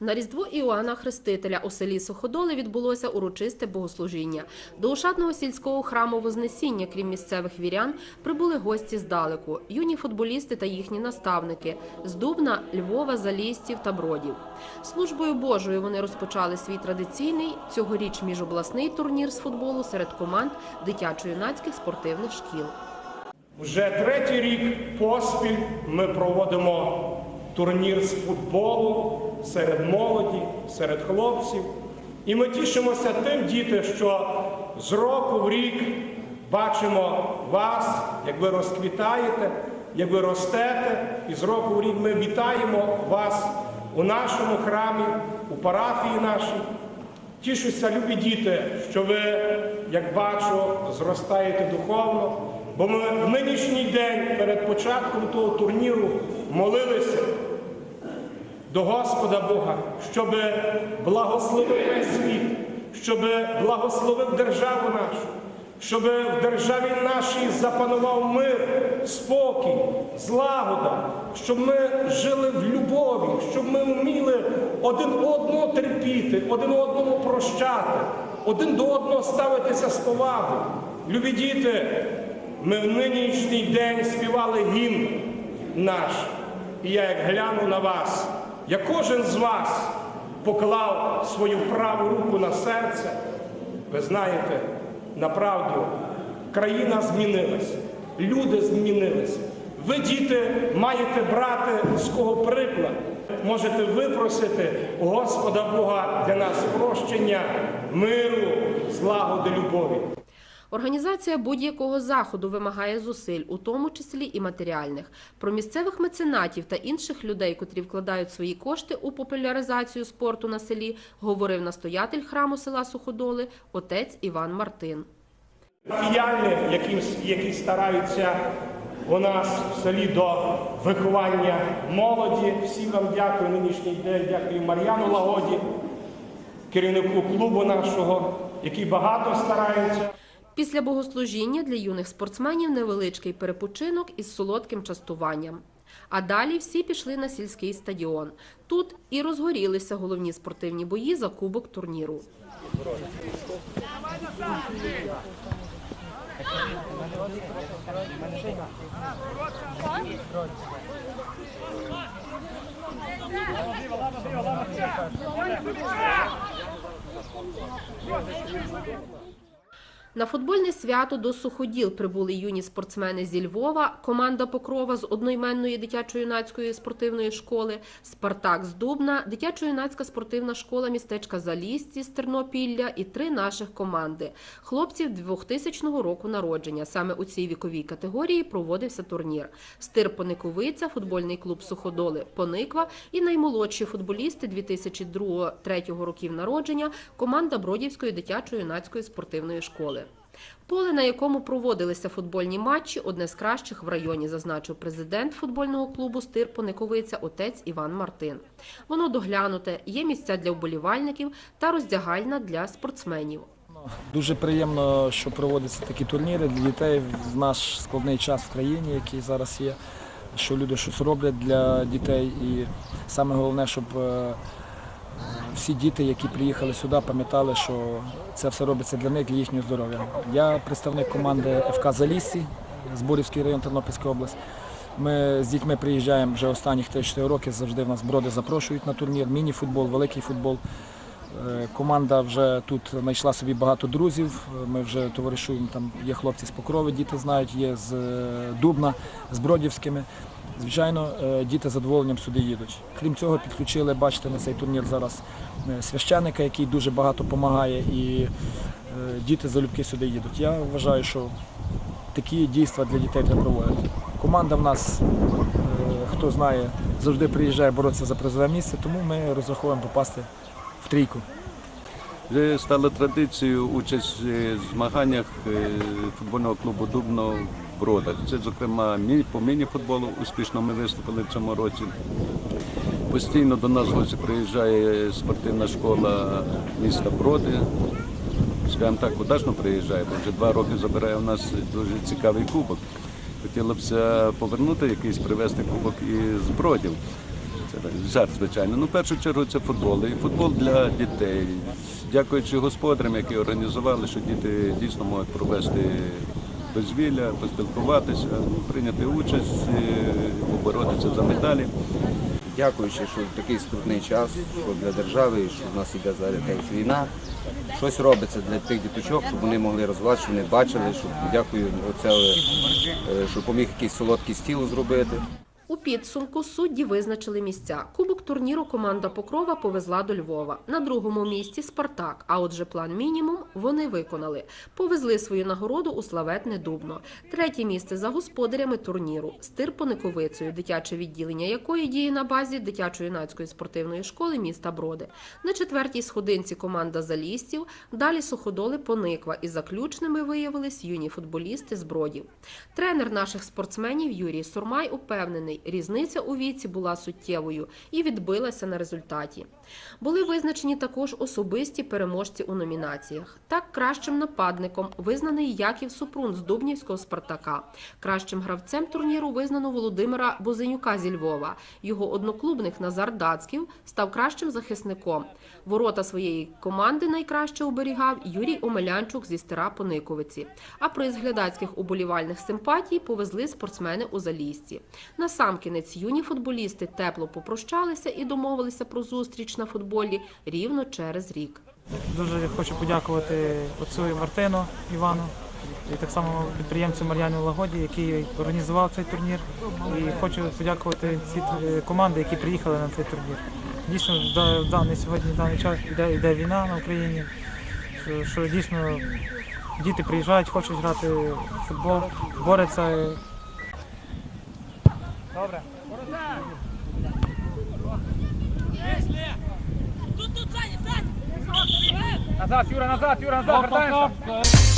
На Різдво Іоанна Хрестителя у селі Суходоли відбулося урочисте богослужіння. До Ушатного сільського храму Вознесіння, крім місцевих вірян, прибули гості здалеку, юні футболісти та їхні наставники з Дубна, Львова, Залістів та Бродів. Службою Божою вони розпочали свій традиційний цьогоріч міжобласний турнір з футболу серед команд дитячо-юнацьких спортивних шкіл. Вже третій рік поспіль ми проводимо турнір з футболу серед молоді, серед хлопців. І ми тішимося тим, діти, що з року в рік бачимо вас, як ви розквітаєте, як ви ростете, і з року в рік ми вітаємо вас у нашому храмі, у парафії нашій. Тішуся, любі діти, що ви, як бачу, зростаєте духовно, бо ми в нинішній день перед початком того турніру молилися до Господа Бога, щоб благословив весь світ, щоб благословив державу нашу, щоб в державі нашій запанував мир, спокій, злагода, щоб ми жили в любові, щоб ми вміли один одного терпіти, один одному прощати, один до одного ставитися з повагою. Любі діти, ми в нинішній день співали гімн наш. І я як гляну на вас, я кожен з вас поклав свою праву руку на серце. Ви знаєте, направду, країна змінилася, люди змінилися. Ви, діти, маєте брати з кого приклад. Можете випросити у Господа Бога для нас прощення, миру, злагоди, любові. Організація будь-якого заходу вимагає зусиль, у тому числі і матеріальних. Про місцевих меценатів та інших людей, котрі вкладають свої кошти у популяризацію спорту на селі, говорив настоятель храму села Суходоли отець Іван Мартин. Парафіяни, які, які стараються у нас в селі до виховання молоді. Всім вам дякую нинішній день. Дякую Мар'яну Лагоді, керівнику клубу нашого, який багато старається. Після богослужіння для юних спортсменів невеличкий перепочинок із солодким частуванням. А далі всі пішли на сільський стадіон. Тут і розгорілися головні спортивні бої за кубок турніру. На футбольне свято до суходіл прибули юні спортсмени зі Львова, команда Покрова з одноіменної дитячо-юнацької спортивної школи, Спартак з Дубна, дитячо-юнацька спортивна школа містечка Залісці з Тернопілля і три наших команди хлопців 2000 року народження. Саме у цій віковій категорії проводився турнір. Стир Пониковиця, футбольний клуб Суходоли Пониква і наймолодші футболісти 2002-2003 років народження, команда Бродівської дитячо-юнацької спортивної школи. Поле, на якому проводилися футбольні матчі, одне з кращих в районі, зазначив президент футбольного клубу Стир Пониковиця отець Іван Мартин. Воно доглянуте, є місця для вболівальників та роздягальна для спортсменів. Дуже приємно, що проводяться такі турніри для дітей в наш складний час в країні, який зараз є, що люди щось роблять для дітей. І саме головне, щоб е, всі діти, які приїхали сюди, пам'ятали, що це все робиться для них, для їхнього здоров'я. Я представник команди ФК Заліссі, Зборівський район Тернопільська область. Ми з дітьми приїжджаємо вже останніх 3-4 роки, завжди в нас броди запрошують на турнір, міні-футбол, великий футбол. Е, Команда вже тут знайшла собі багато друзів. Ми вже товаришуємо. Там є хлопці з Покрови, діти знають, є з е, Дубна, з Бродівськими. Звичайно, е, діти з задоволенням сюди їдуть. Крім цього, підключили, бачите, на цей турнір зараз е, священика, який дуже багато допомагає, і е, діти залюбки сюди їдуть. Я вважаю, що такі дійства для дітей треба проводити. Команда в нас, хто знає, завжди приїжджає боротися за призове місце, тому ми розраховуємо попасти в трійку. Вже стало традицією участь в змаганнях футбольного клубу Дубно Бродах. Це, зокрема, по міні-футболу успішно ми виступили в цьому році. Постійно до нас в приїжджає спортивна школа міста Броди. Скажімо так, удачно приїжджає, бо вже два роки забирає у нас дуже цікавий кубок. Хотілося б повернути якийсь, привезти кубок із Бродів. Це жарт, звичайно. Ну, в першу чергу це футбол. І футбол для дітей. Дякуючи господарям, які організували, що діти дійсно можуть провести дозвілля, поспілкуватися, прийняти участь, е, поборотися за медалі. дякуючи, що в такий скрутний час, що для держави, що в нас іде зараз якась війна, щось робиться для тих діточок, щоб вони могли розвиватися, щоб вони бачили, щоб дякую оце, щоб що поміг якийсь солодкий стіл зробити. Підсумку судді визначили місця. Кубок турніру команда Покрова повезла до Львова. На другому місці Спартак. А отже, план мінімум вони виконали. Повезли свою нагороду у славетне Дубно. Третє місце за господарями турніру Стир Пониковицею, дитяче відділення якої діє на базі дитячо-юнацької спортивної школи міста Броди. На четвертій сходинці команда залістів. Далі суходоли Пониква. І заключними виявились юні футболісти з Бродів. Тренер наших спортсменів Юрій Сурмай упевнений, різниця у віці була суттєвою і відбилася на результаті. Були визначені також особисті переможці у номінаціях. Так, кращим нападником визнаний Яків Супрун з Дубнівського Спартака. Кращим гравцем турніру визнано Володимира Бозенюка зі Львова. Його одноклубник Назар Дацьків став кращим захисником. Ворота своєї команди найкраще оберігав Юрій Омелянчук зі Стара Пониковиці. А приз глядацьких уболівальних симпатій повезли спортсмени у Залісці. Насамкінець юні футболісти тепло попрощалися і домовилися про зустріч на футболі рівно через рік. Дуже хочу подякувати отцю Мартину Івану і так само підприємцю Мар'яну Лагоді, який організував цей турнір. І хочу подякувати всі команди, які приїхали на цей турнір. Дійсно, в даний сьогодні в даний час йде, йде війна на Україні. Що, що дійсно діти приїжджають, хочуть грати в футбол, борються. Добре. Назад, Юра, назад, Юра, назад, вертаємося.